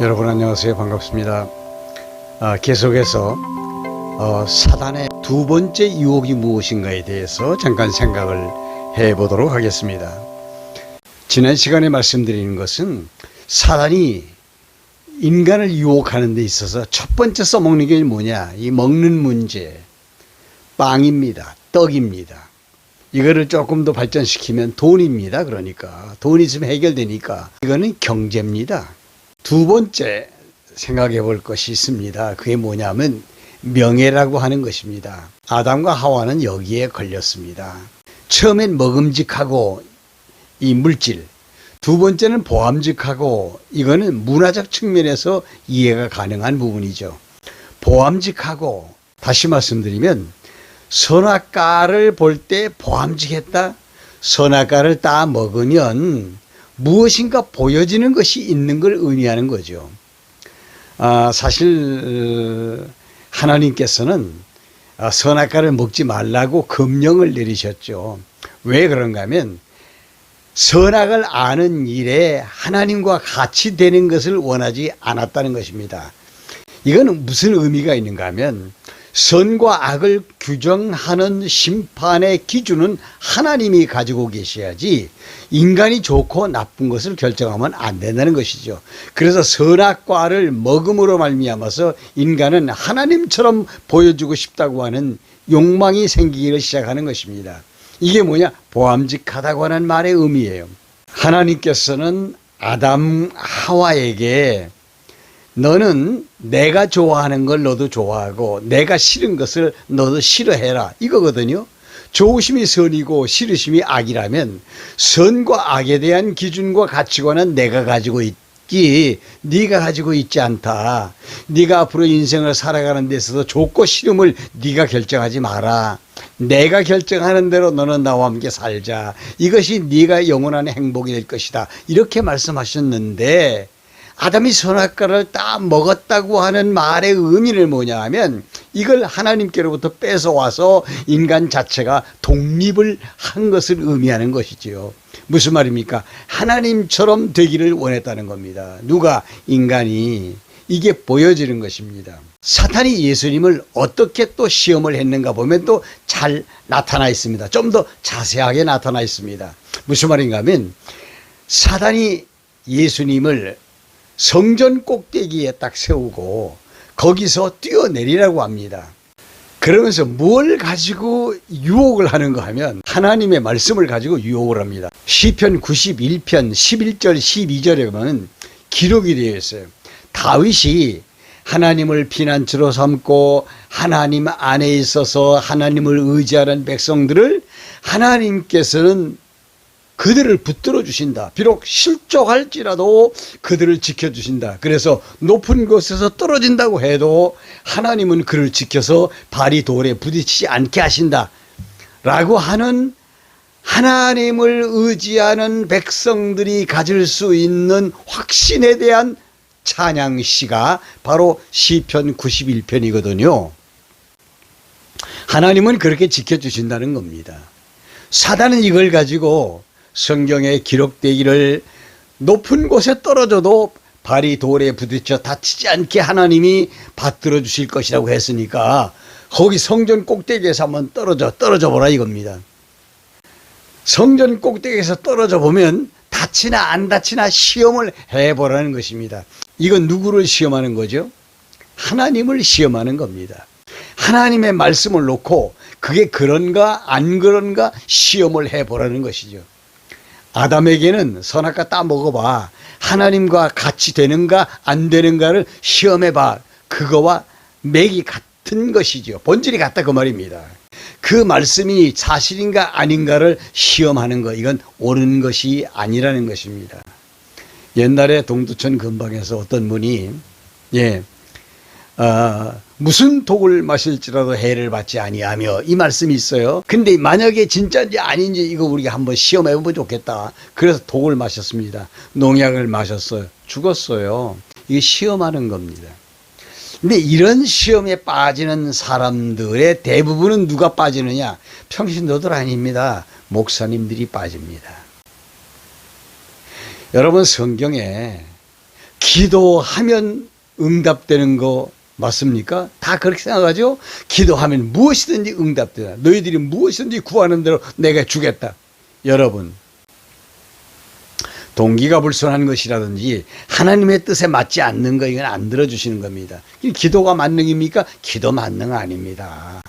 여러분 안녕하세요. 반갑습니다. 아, 계속해서 어, 사단의 두 번째 유혹이 무엇인가에 대해서 잠깐 생각을 해보도록 하겠습니다. 지난 시간에 말씀드리는 것은 사단이 인간을 유혹하는 데 있어서 첫 번째 써먹는 게 뭐냐? 이 먹는 문제. 빵입니다. 떡입니다. 이거를 조금 더 발전시키면 돈입니다. 그러니까. 돈 있으면 해결되니까. 이거는 경제입니다 두 번째 생각해 볼 것이 있습니다. 그게 뭐냐면 명예라고 하는 것입니다. 아담과 하와는 여기에 걸렸습니다. 처음엔 먹음직하고 이 물질, 두 번째는 보암직하고 이거는 문화적 측면에서 이해가 가능한 부분이죠. 보암직하고 다시 말씀드리면 선악과를 볼 때 보암직했다. 선악과를 따 먹으면 무엇인가 보여지는 것이 있는 걸 의미하는 거죠. 아, 사실 어, 하나님께서는 아, 선악과를 먹지 말라고 금령을 내리셨죠. 왜 그런가 하면 선악을 아는 일에 하나님과 같이 되는 것을 원하지 않았다는 것입니다. 이거는 무슨 의미가 있는가 하면 선과 악을 규정하는 심판의 기준은 하나님이 가지고 계셔야지 인간이 좋고 나쁜 것을 결정하면 안 된다는 것이죠. 그래서 선악과를 먹음으로 말미암아서 인간은 하나님처럼 보여주고 싶다고 하는 욕망이 생기기를 시작하는 것입니다. 이게 뭐냐? 보암직하다고 하는 말의 의미예요. 하나님께서는 아담 하와에게 너는 내가 좋아하는 걸 너도 좋아하고 내가 싫은 것을 너도 싫어해라 이거거든요. 좋으심이 선이고 싫으심이 악이라면 선과 악에 대한 기준과 가치관은 내가 가지고 있기 네가 가지고 있지 않다. 네가 앞으로 인생을 살아가는 데 있어서 좋고 싫음을 네가 결정하지 마라. 내가 결정하는 대로 너는 나와 함께 살자. 이것이 네가 영원한 행복이 될 것이다. 이렇게 말씀하셨는데 아담이 선악과를 다 먹었다고 하는 말의 의미는 뭐냐 하면 이걸 하나님께로부터 뺏어와서 인간 자체가 독립을 한 것을 의미하는 것이지요. 무슨 말입니까? 하나님처럼 되기를 원했다는 겁니다. 누가? 인간이. 이게 보여지는 것입니다. 사탄이 예수님을 어떻게 또 시험을 했는가 보면 또 잘 나타나 있습니다. 좀 더 자세하게 나타나 있습니다. 무슨 말인가 하면 사단이 예수님을 성전 꼭대기에 딱 세우고 거기서 뛰어내리라고 합니다. 그러면서 뭘 가지고 유혹을 하는가 하면 하나님의 말씀을 가지고 유혹을 합니다. 시편 91편 11절 12절에 보면 기록이 되어 있어요. 다윗이 하나님을 피난처로 삼고 하나님 안에 있어서 하나님을 의지하는 백성들을 하나님께서는 그들을 붙들어 주신다. 비록 실족할지라도 그들을 지켜 주신다. 그래서 높은 곳에서 떨어진다고 해도 하나님은 그를 지켜서 발이 돌에 부딪히지 않게 하신다. 라고 하는 하나님을 의지하는 백성들이 가질 수 있는 확신에 대한 찬양시가 바로 시편 91편이거든요. 하나님은 그렇게 지켜주신다는 겁니다. 사단은 이걸 가지고 성경에 기록되기를 높은 곳에 떨어져도 발이 돌에 부딪혀 다치지 않게 하나님이 받들어 주실 것이라고 했으니까 거기 성전 꼭대기에서 한번 떨어져 떨어져 보라 이겁니다. 성전 꼭대기에서 떨어져 보면 다치나 안 다치나 시험을 해보라는 것입니다. 이건 누구를 시험하는 거죠? 하나님을 시험하는 겁니다. 하나님의 말씀을 놓고 그게 그런가 안 그런가 시험을 해보라는 것이죠. 아담에게는 선악과 따 먹어봐. 하나님과 같이 되는가 안 되는가를 시험해봐. 그거와 맥이 같은 것이죠. 본질이 같다 그 말입니다. 그 말씀이 사실인가 아닌가를 시험하는 것 이건 옳은 것이 아니라는 것입니다. 옛날에 동두천 근방에서 어떤 분이 예 아, 무슨 독을 마실지라도 해를 받지 아니하며 이 말씀이 있어요. 근데 만약에 진짜인지 아닌지 이거 우리가 한번 시험해 보면 좋겠다. 그래서 독을 마셨습니다. 농약을 마셨어요. 죽었어요. 이게 시험하는 겁니다. 근데 이런 시험에 빠지는 사람들의 대부분은 누가 빠지느냐? 평신도들 아닙니다. 목사님들이 빠집니다. 여러분 성경에 기도하면 응답되는 거 맞습니까? 다 그렇게 생각하죠? 기도하면 무엇이든지 응답되다. 너희들이 무엇이든지 구하는 대로 내가 주겠다. 여러분, 동기가 불순한 것이라든지 하나님의 뜻에 맞지 않는 거 이건 안 들어주시는 겁니다. 이 기도가 만능입니까? 기도 만능 아닙니다.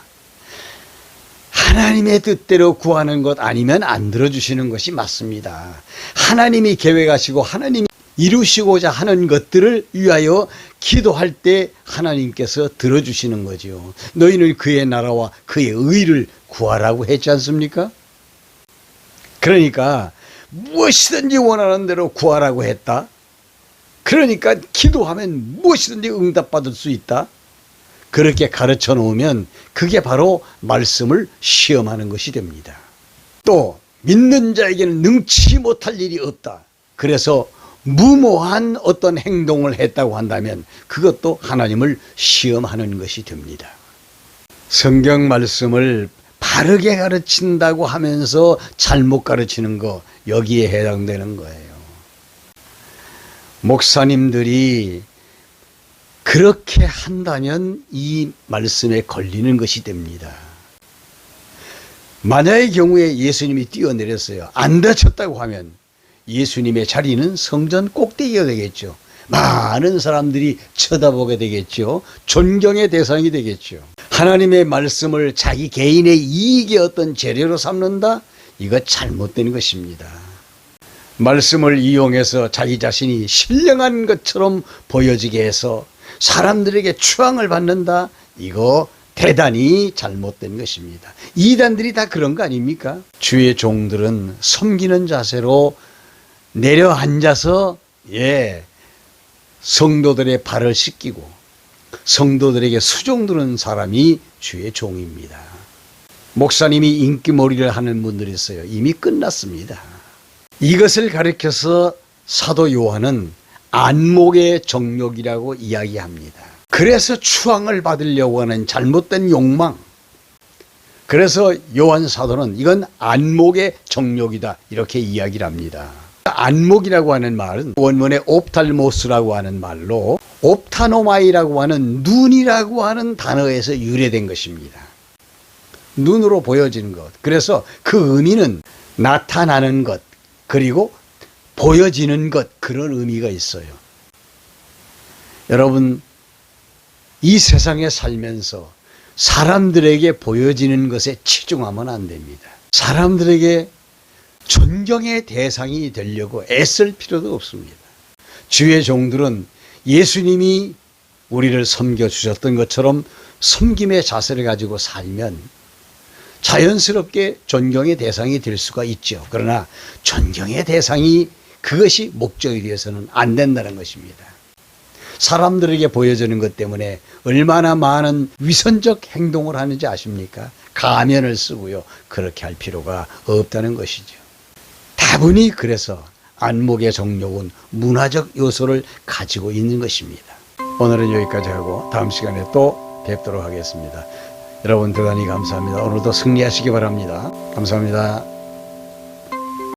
하나님의 뜻대로 구하는 것 아니면 안 들어주시는 것이 맞습니다. 하나님이 계획하시고 하나님이 이루시고자 하는 것들을 위하여 기도할 때 하나님께서 들어주시는 거죠. 너희는 그의 나라와 그의 의를 구하라고 했지 않습니까? 그러니까 무엇이든지 원하는 대로 구하라고 했다. 그러니까 기도하면 무엇이든지 응답받을 수 있다. 그렇게 가르쳐 놓으면 그게 바로 말씀을 시험하는 것이 됩니다. 또 믿는 자에게는 능치 못할 일이 없다. 그래서 무모한 어떤 행동을 했다고 한다면 그것도 하나님을 시험하는 것이 됩니다. 성경 말씀을 바르게 가르친다고 하면서 잘못 가르치는 거 여기에 해당되는 거예요. 목사님들이 그렇게 한다면 이 말씀에 걸리는 것이 됩니다. 만약의 경우에 예수님이 뛰어내렸어요. 안 다쳤다고 하면 예수님의 자리는 성전 꼭대기가 되겠죠. 많은 사람들이 쳐다보게 되겠죠. 존경의 대상이 되겠죠. 하나님의 말씀을 자기 개인의 이익의 어떤 재료로 삼는다? 이거 잘못된 것입니다. 말씀을 이용해서 자기 자신이 신령한 것처럼 보여지게 해서 사람들에게 추앙을 받는다? 이거 대단히 잘못된 것입니다. 이단들이 다 그런 거 아닙니까? 주의 종들은 섬기는 자세로 내려앉아서 예 성도들의 발을 씻기고 성도들에게 수종 두는 사람이 주의 종입니다. 목사님이 인기몰이를 하는 분들이 있어요. 이미 끝났습니다. 이것을 가리켜서 사도 요한은 안목의 정욕이라고 이야기합니다. 그래서 추앙을 받으려고 하는 잘못된 욕망. 그래서 요한 사도는 이건 안목의 정욕이다. 이렇게 이야기를 합니다. 안목이라고 하는 말은 원문의 옵탈모스라고 하는 말로 옵타노마이라고 하는 눈이라고 하는 단어에서 유래된 것입니다. 눈으로 보여지는 것. 그래서 그 의미는 나타나는 것, 그리고 보여지는 것, 그런 의미가 있어요. 여러분, 이 세상에 살면서 사람들에게 보여지는 것에 치중하면 안 됩니다. 사람들에게 존경의 대상이 되려고 애쓸 필요도 없습니다. 주의 종들은 예수님이 우리를 섬겨주셨던 것처럼 섬김의 자세를 가지고 살면 자연스럽게 존경의 대상이 될 수가 있죠. 그러나 존경의 대상이 그것이 목적이 되어서는 안 된다는 것입니다. 사람들에게 보여주는 것 때문에 얼마나 많은 위선적 행동을 하는지 아십니까? 가면을 쓰고요. 그렇게 할 필요가 없다는 것이죠. 다분히 그래서 안목의 정욕은 문화적 요소를 가지고 있는 것입니다. 오늘은 여기까지 하고 다음 시간에 또 뵙도록 하겠습니다. 여러분 대단히 감사합니다. 오늘도 승리하시기 바랍니다. 감사합니다.